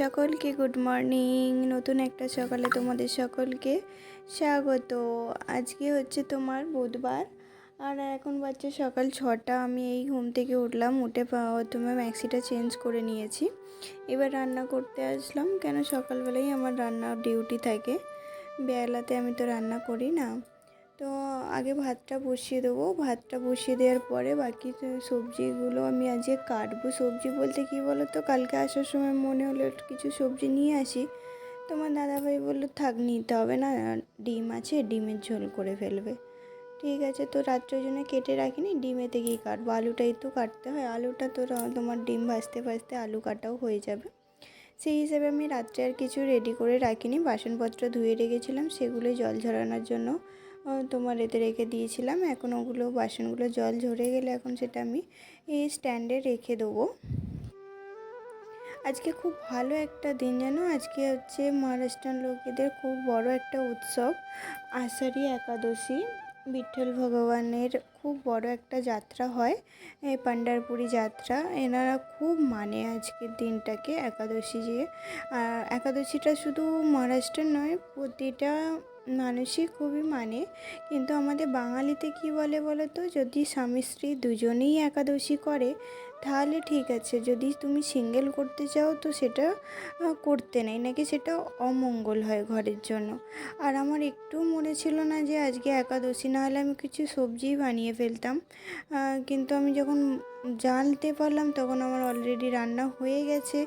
সকলকে good morning নতুন একটা সকালে তোমাদের সকলকে স্বাগত। আজকে হচ্ছে তোমার বুধবার। আর এখন বাচ্চা সকাল ছটা। আমি এই ঘুম থেকে উঠলাম, উঠে প্রথমে ম্যাক্সিটা চেঞ্জ করে নিয়েছি। এবার রান্না করতে আসলাম। কেন সকালবেলাই আমার রান্নার ডিউটি থাকে। বেলাতে আমি তো রান্না করি না। তো আগে ভাতটা বসিয়ে দেবো। ভাতটা বসিয়ে দেওয়ার পরে বাকি সবজিগুলো আমি আজকে কাটবো। সবজি বলতে কি বলো তো কালকে আসার সময় মনে হলো কিছু সবজি নিয়ে আসি। তোমার দাদাভাই বলল, থাক, নিতে হবে না। ডিম আছে, ডিমের ঝোল করে ফেলবে। ঠিক আছে, তো রাত্রের জন্য কেটে রাখিনি। ডিমে গিয়ে কাটবো। আলুটাই তো কাটতে হয়। আলুটা তো তোমার ডিম ভাজতে ভাজতে আলু কাটাও হয়ে যাবে। সেই হিসেবে আমি রাত্রে আর কিছু রেডি করে রাখিনি। বাসনপত্র ধুয়ে রেখেছিলাম। সেগুলো জল ঝরানোর জন্য তোমার এতে রেখে দিয়েছিলাম। এখন ওগুলো, বাসনগুলো জল ঝরে গেলে এখন সেটা আমি এই স্ট্যান্ডে রেখে দেবো। আজকে খুব ভালো একটা দিন জানো? আজকে হচ্ছে মহারাষ্ট্রান লোকেদের খুব বড় একটা উৎসব, আষাঢ়ি একাদশী। বিঠল ভগবানের খুব বড় একটা যাত্রা হয়, এই পান্ডারপুরি যাত্রা। এনারা খুব মানে আজকের দিনটাকে, একাদশী যে। আর একাদশীটা শুধু মহারাষ্ট্রের নয়, প্রতিটা মানুষই খুবই মানে। কিন্তু আমাদের বাঙালিতে কি বলে বলো তো যদি স্বামী স্ত্রী দুজনেই একাদশী করে, তাহলে ঠিক আছে। যদি তুমি সিঙ্গেল করতে চাও, তো সেটা করতে নেই। নাকি সেটা অমঙ্গল হয় ঘরের জন্য। আর আমার একটু মনে ছিল না যে আজকে একাদশী না হলে আমি কিছু সবজি বানিয়ে ফেলতাম। কিন্তু আমি যখন জানতে পারলাম তখন আমার অলরেডি রান্না হয়ে গেছে।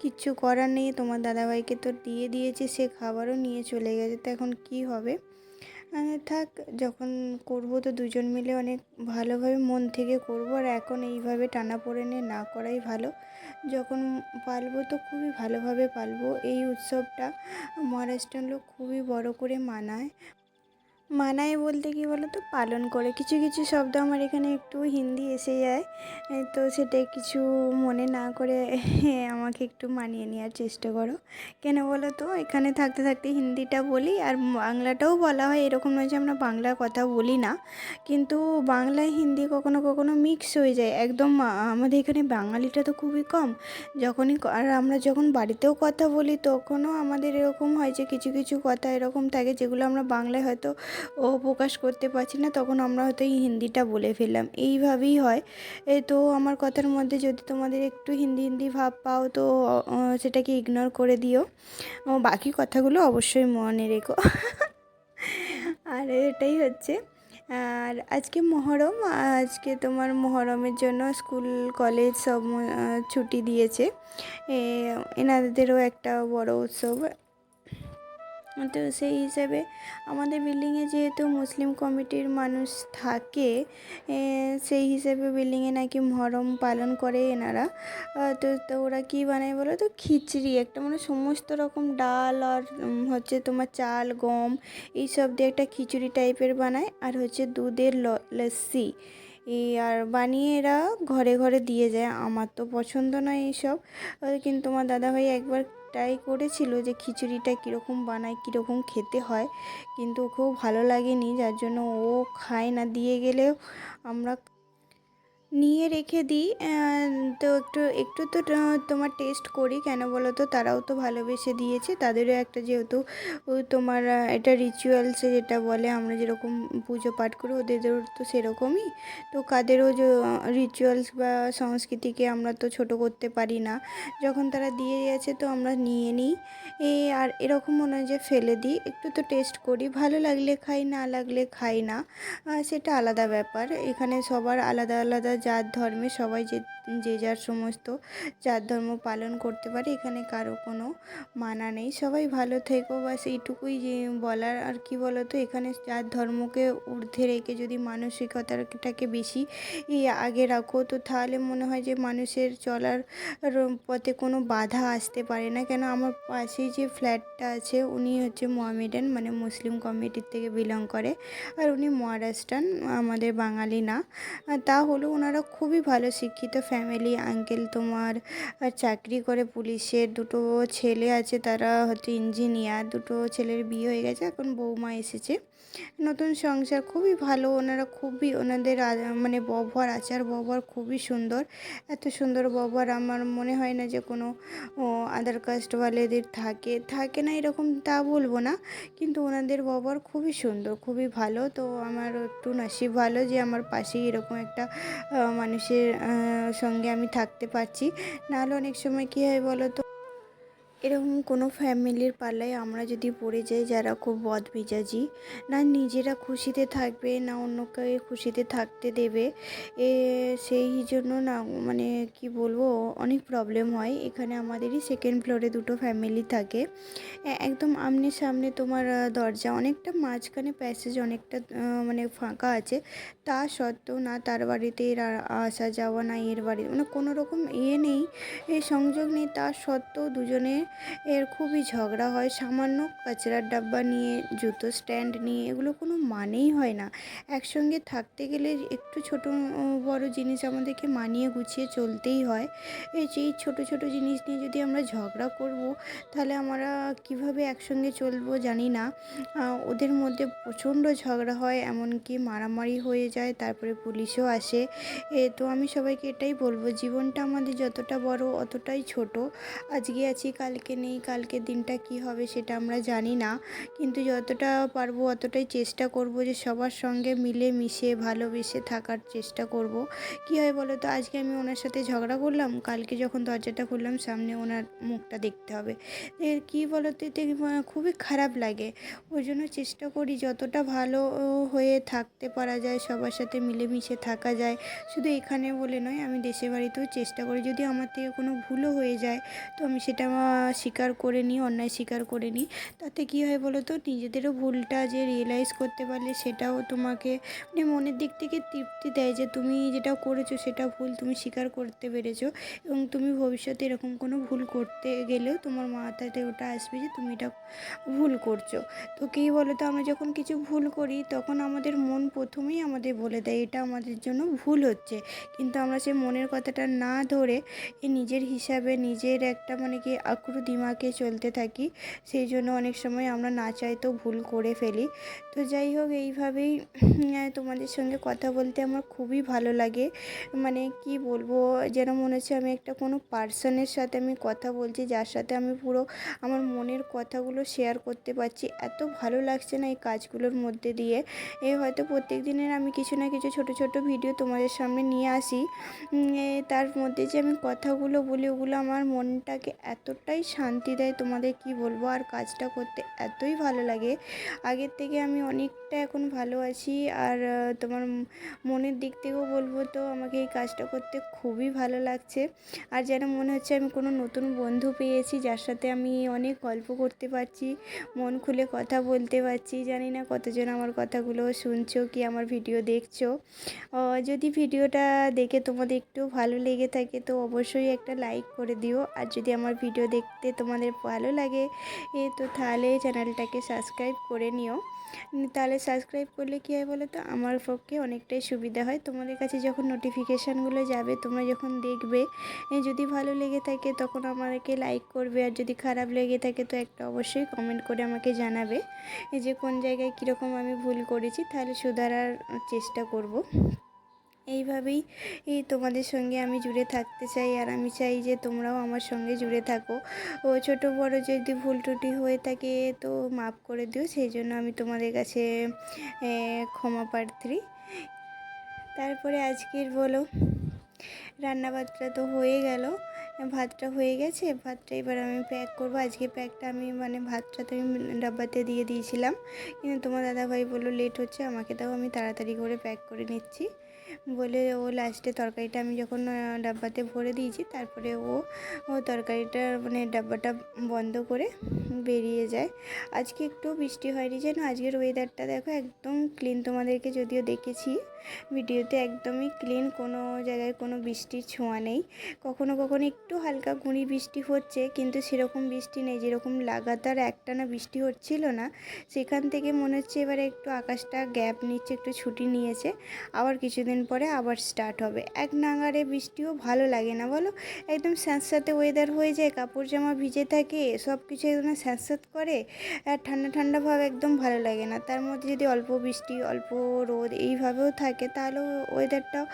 কিচ্ছু করার নেই, তোমার দাদাভাইকে তো দিয়ে দিয়েছে, সে খাবারও নিয়ে চলে গেছে, তো এখন কি হবে? থাক, যখন করব তো দুজন মিলে অনেক ভালোভাবে মন থেকে করব, আর এখন এইভাবে টানা পড়েনে না করাই ভালো। যখন পালবো তো খুবই ভালোভাবে পালবো, এই উৎসবটা মহারাষ্ট্রের লোক খুবই বড় করে মানায়। মানায় বলতে কি বলো তো পালন করে। কিছু কিছু শব্দ আমার এখানে একটু হিন্দি এসে যায়। তো সেটা কিছু মনে না করে আমাকে একটু মানিয়ে নেওয়ার চেষ্টা করো। কেন বলো তো এখানে থাকতে থাকতে হিন্দিটা বলি আর বাংলাটাও বলা হয়। এরকম নয় যে আমরা বাংলা কথা বলি না। কিন্তু বাংলা হিন্দি কখনো কখনো মিক্স হয়ে যায়। একদম আমাদের এখানে বাঙালিটা তো খুবই কম। যখনই আর আমরা যখন বাড়িতেও কথা বলি, তখনও আমাদের এরকম হয় যে কিছু কিছু কথা এরকম থাকে যেগুলো আমরা বাংলায় হয়তো ও প্রকাশ করতে পারছি না তখন আমরা হয়তো এই হিন্দিটা বলে ফেললাম। এইভাবেই হয়। এই তো আমার কথার মধ্যে যদি তোমাদের একটু হিন্দি হিন্দি ভাব পাও তো সেটাকে ইগনোর করে দিও। বাকি কথাগুলো অবশ্যই মনে রেখো। আর এটাই হচ্ছে আর আজকে মহরম আজকে তোমার মহরমের জন্য স্কুল কলেজ সব ছুটি দিয়েছে। এ, এনাদেরও একটা বড় উৎসব। তো সেই হিসেবে আমাদের বিল্ডিংয়ে যেহেতু মুসলিম কমিটির মানুষ থাকে সেই হিসেবে বিল্ডিংয়ে নাকি মহরম পালন করে এনারা। তো তো ওরা কী বানায় বলো তো? খিচড়ি একটা মানে সমস্ত রকম ডাল আর হচ্ছে তোমার চাল, গম, এইসব দিয়ে একটা খিচুড়ি টাইপের বানায়। আর হচ্ছে দুধের লস্যি। আর বানিয়ে এরা ঘরে ঘরে দিয়ে যায়। আমার তো পছন্দ নয় এইসব। কিন্তু আমার দাদাভাই একবার ট্রাই করেছিল যে খিচুড়িটা কীরকম বানায়, কীরকম খেতে হয়। কিন্তু খুব ভালো লাগেনি, যার জন্য ও খায় না। দিয়ে গেলেও আমরা নিয়ে রেখে দিই তো একটু একটু তো তোমার টেস্ট করি কেন বলো তো? তারাও তো ভালোবেসে দিয়েছে। তাদেরও একটা যেহেতু তোমার এটা রিচুয়ালসে যেটা বলে, আমরা যেরকম পুজো পাঠ করি, ওদেরও তো সেরকমই। তো কাদেরও যে রিচুয়ালস বা সংস্কৃতিকে আমরা তো ছোট করতে পারি না। যখন তারা দিয়ে গেছে তো আমরা নিয়ে নিই। এ, আর এরকম মনে হয় যে ফেলে দিই। একটু তো টেস্ট করি, ভালো লাগলে খাই, না লাগলে খাই না। সেটা আলাদা ব্যাপার। এখানে সবার আলাদা আলাদা জাত ধর্মে সবাই যে যে যার সমস্ত জাত ধর্ম পালন করতে পারে, এখানে কারও কোনো মানা নেই। সবাই ভালো থেকো, বাস এইটুকুই যে বলার। আর কি বলো তো এখানে জাত ধর্মকে ঊর্ধ্বে রেখে যদি মানসিকতাটাকে বেশি আগে রাখো, তো তাহলে মনে হয় যে মানুষের চলার পথে কোনো বাধা আসতে পারে না। কেন? আমার পাশেই যে ফ্ল্যাটটা আছে, উনি হচ্ছে মোহামেডান মানে মুসলিম কমিটির থেকে বিলং করে। আর উনি মহারাষ্ট্রান, আমাদের বাঙালি না। তা হলো ওনারা খুবই ভালো শিক্ষিত ফ্যামিলি আঙ্কেল তোমার, আর চাকরি করে পুলিশের। দুটো ছেলে আছে, তারা হচ্ছে ইঞ্জিনিয়ার দুটো ছেলের বিয়ে হয়ে গেছে, এখন বৌমা এসেছে। নতুন সংসার খুবই ভালো, ওনারা খুবই ওনাদের মানে ব্যবহার, আচার ব্যবহার খুবই সুন্দর। এত সুন্দর ব্যবহার, আমার মনে হয় না যে কোনো আদার কাস্ট কাস্টওয়ালেদের থাকে থাকে না এরকম তা বলব না। কিন্তু ওনাদের ব্যবহার খুবই সুন্দর, খুবই ভালো। তো আমার একটু নসিব ভালো যে আমার পাশেই এরকম একটা মানুষের সঙ্গে আমি থাকতে পারছি। নাহলে অনেক সময় কী হয় বলো তো এরকম কোনো ফ্যামিলির পাল্লায় আমরা যদি পড়ে যাই যারা খুব বদ মেজাজি না নিজেরা খুশিতে থাকবে, না অন্যকে খুশিতে থাকতে দেবে, এ সেই জন্য না মানে কি বলব, অনেক প্রবলেম হয়। এখানে আমাদেরই সেকেন্ড ফ্লোরে দুটো ফ্যামিলি থাকে। একদম আমনে সামনে তোমার দরজা, অনেকটা মাঝখানে প্যাসেজ অনেকটা মানে ফাঁকা আছে। তা সত্ত্বেও না তার বাড়িতে এর আসা যাওয়া না এর বাড়ি মানে কোনো রকম ইয়ে নেই এই সংযোগ নেই। তা সত্ত্বেও দুজনে এর খুবই ঝগড়া হয়। সামান্য কাচড়ার ডাব্বা নিয়ে, জুতো স্ট্যান্ড নিয়ে, এগুলো কোনো মানেই হয় না। একসঙ্গে থাকতে গেলে একটু ছোট বড় জিনিস আমাদেরকে মানিয়ে গুছিয়ে চলতেই হয়। এই যে ছোটো ছোটো জিনিস নিয়ে যদি আমরা ঝগড়া করব, তাহলে আমরা কীভাবে একসঙ্গে চলবো জানি না। ওদের মধ্যে প্রচণ্ড ঝগড়া হয়, এমনকি মারামারি হয়ে যায়, তারপরে পুলিশও আসে। এ, তো আমি সবাইকে এটাই বলব, জীবনটা আমাদের যতটা বড়, অতটাই ছোট। আজকে আছি, কালকে নেই কালকের দিনটা কি হবে সেটা আমরা জানি না। কিন্তু যতটা পারব অতটাই চেষ্টা করব যে সবার সঙ্গে মিলে মিশে ভালোবেসে থাকার চেষ্টা করব। কি হয় বলো তো, আজকে আমি ওনার সাথে ঝগড়া করলাম, কালকে যখন দরজাটা খুললাম সামনে ওনার মুখটা দেখতে হবে। কী বলো তো, এতে খুবই খারাপ লাগে। ওই জন্য চেষ্টা করি যতটা ভালো হয়ে থাকতে পারা যায়, সবার সাথে মিলেমিশে থাকা যায়। শুধু এখানে বলে নয়, আমি দেশে বাড়িতেও চেষ্টা করি। যদি আমার থেকে কোনো ভুলও হয়ে যায়, তো আমি সেটা স্বীকার করে নিই, অন্যায় স্বীকার করে নিই, তাতে কী হয় বলো তো নিজেদেরও ভুলটা যে রিয়েলাইজ করতে পারলে সেটাও তোমাকে মানে মনের দিক থেকে তৃপ্তি দেয় যে তুমি যেটা করেছ সেটা ভুল তুমি স্বীকার করতে পেরেছ এবং তুমি ভবিষ্যতে এরকম কোনো ভুল করতে গেলেও তোমার মাথাতে ওটা আসবে যে তুমি এটা ভুল করছ। তো কী বলো তো আমরা যখন কিছু ভুল করি তখন আমাদের মন প্রথমেই আমাদের বলে দেয়, এটা আমাদের জন্য ভুল হচ্ছে। কিন্তু আমরা সে মনের কথাটা না ধরে নিজের হিসাবে নিজের একটা মানে কি আকুর দিমাকে চলতে থাকি, সেই জন্য অনেক সময় আমরা না চাইতেও ভুল করে ফেলি। তো যাই হোক, এইভাবেই তোমাদের সঙ্গে কথা বলতে আমার খুবই ভালো লাগে। মানে কি বলব, যেন মনে হচ্ছে আমি একটা কোনো পার্সনের সাথে আমি কথা বলছি, যার সাথে আমি পুরো আমার মনের কথাগুলো শেয়ার করতে পারছি। এত ভালো লাগছে না এই কাজগুলোর মধ্যে দিয়ে। এ হয়তো প্রত্যেক দিনের আমি কিছু না কিছু ছোট ছোট ভিডিও তোমাদের সামনে নিয়ে আসি। তার মধ্যে যে আমি কথাগুলো বলি, ওগুলো আমার মনটাকে এতটাই শান্তি দেয় তোমাদের কি বলব? আর কাজটা করতে এতই ভালো লাগে। আগের থেকে আমি অনেকটা এখন ভালো আছি। আর তোমার মনের দিক থেকেও বলব তো, আমাকে এই কাজটা করতে খুবই ভালো লাগছে। আর যেন মনে হচ্ছে আমি কোনো নতুন বন্ধু পেয়েছি, যার সাথে আমি অনেক গল্প করতে পারছি, মন খুলে কথা বলতে পারছি। জানি না কতজন আমার কথাগুলো শুনছো, কি আমার ভিডিও দেখছ। যদি ভিডিওটা দেখে তোমাদের একটু ভালো লেগে থাকে, তো অবশ্যই একটা লাইক করে দিও। আর যদি আমার ভিডিও দেখতে তোমাদের ভালো লাগে, এ তো তাহলে চ্যানেলটাকে সাবস্ক্রাইব করে নিও। তাহলে সাবস্ক্রাইব করলে কী হয় বলো তো আমার পক্ষে অনেকটাই সুবিধা হয়। তোমাদের কাছে যখন নোটিফিকেশানগুলো যাবে, তোমরা যখন দেখবে যদি ভালো লেগে থাকে তখন আমাকে লাইক করবে, আর যদি খারাপ লেগে থাকে তো একটা অবশ্যই কমেন্ট করে আমাকে জানাবে। যে কোন জায়গায় কীরকম আমি ভুল করেছি, তাহলে সুধারার চেষ্টা করব। এইভাবেই এই তোমাদের সঙ্গে আমি জুড়ে থাকতে চাই আর আমি চাই যে তোমরাও আমার সঙ্গে জুড়ে থাকো। ও ছোট বড় যদি ভুল ত্রুটি হয়ে থাকে তো মাফ করে দিও, সেই জন্য আমি তোমাদের কাছে ক্ষমা প্রার্থী। তারপরে আজকের বলো রান্না ভাতটা তো হয়ে গেল, ভাতটা হয়ে গেছে, ভাতটা এবার আমি প্যাক করব। আজকে প্যাকটা আমি মানে ভাতটা তো আমি ডাব্বাতে দিয়ে দিয়েছিলাম, কিন্তু তোমার দাদাভাই বলল লেট হচ্ছে, আমাকে তাও আমি তাড়াতাড়ি করে প্যাক করে নিচ্ছি। বলে ও লাস্টে তরকারিটা আমি যখন ডাব্বাতে ভরে দিয়েছি, তারপরে ও ও তরকারিটা মানে ডাব্বাটা বন্ধ করে বেরিয়ে যায়। আজকে একটু বৃষ্টি হয়নি যেন, আজকের ওয়েদারটা দেখো একদম ক্লিন তোমাদেরকে যদিও দেখেছি। ভিডিওতে একদমই ক্লিন কোনো জায়গায় কোনো বৃষ্টির ছোঁয়া নেই। কখনো কখনো একটু হালকা গুঁড়ি বৃষ্টি হচ্ছে, কিন্তু সেরকম বৃষ্টি নেই, যেরকম লাগাতার একটানা বৃষ্টি হচ্ছিল না। সেখান থেকে মনে হচ্ছে এবারে একটু আকাশটা গ্যাপ নিচ্ছে, একটু ছুটি নিয়েছে। আবার কিছুদিন পরে আবার স্টার্ট হবে। এক নাগারে বৃষ্টিও ভালো লাগে না, বলো? একদম স্যাঁতস্যাঁতে ওয়েদার হয়ে যায়, কাপড় জামা ভিজে থাকে সব কিছু একদম স্যাঁতস্যাঁত করে, আর ঠান্ডা ঠান্ডা ভাব একদম ভালো লাগে না। তার মধ্যে যদি অল্প বৃষ্টি, অল্প রোদ এইভাবেও থাকে, তাহলেও ওয়েদারটাও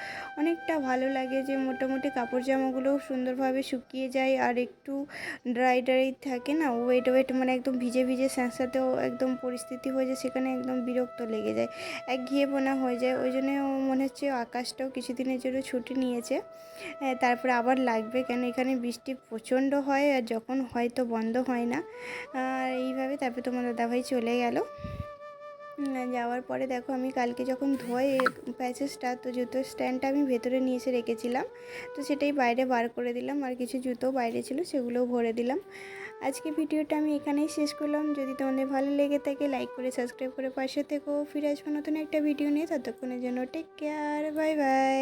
অনেকটা ভালো লাগে যে মোটামুটি কাপড় জামাগুলোও সুন্দরভাবে শুকিয়ে যায়, আর একটু ড্রাই ড্রাই থাকে না ওয়েট ওয়েট মানে একদম ভিজে ভিজে স্যাঁতস্যাঁতেও একদম পরিস্থিতি হয়ে যায়, সেখানে একদম বিরক্ত লেগে যায়, এক ঘিয়ে বোনা হয়ে যায়। ওই জন্য মনে হচ্ছে আকাশটাও কিছুদিনের জন্য ছুটি নিয়েছে। তারপরে আবার লাগবে কেন এখানে বৃষ্টি প্রচণ্ড হয় আর যখন হয় তো বন্ধ হয় না। আর এইভাবে তারপরে তোমার দাদাভাই চলে গেল। যাওয়ার পরে দেখো আমি কালকে যখন ধোয় প্যাচেসটা তো জুতোর স্ট্যান্ডটা আমি ভেতরে নিয়ে এসে রেখেছিলাম। তো সেটাই বাইরে বার করে দিলাম আর কিছু জুতো বাইরে ছিল সেগুলোও ভরে দিলাম। আজকে ভিডিওটা আমি এখানেই শেষ করলাম। যদি তোমাদের ভালো লেগে থাকে লাইক করে সাবস্ক্রাইব করে পাশে থেকো। ফিরে আসব নতুন একটা ভিডিও নিয়ে। ততক্ষণের জন্য টেক কেয়ার বাই বাই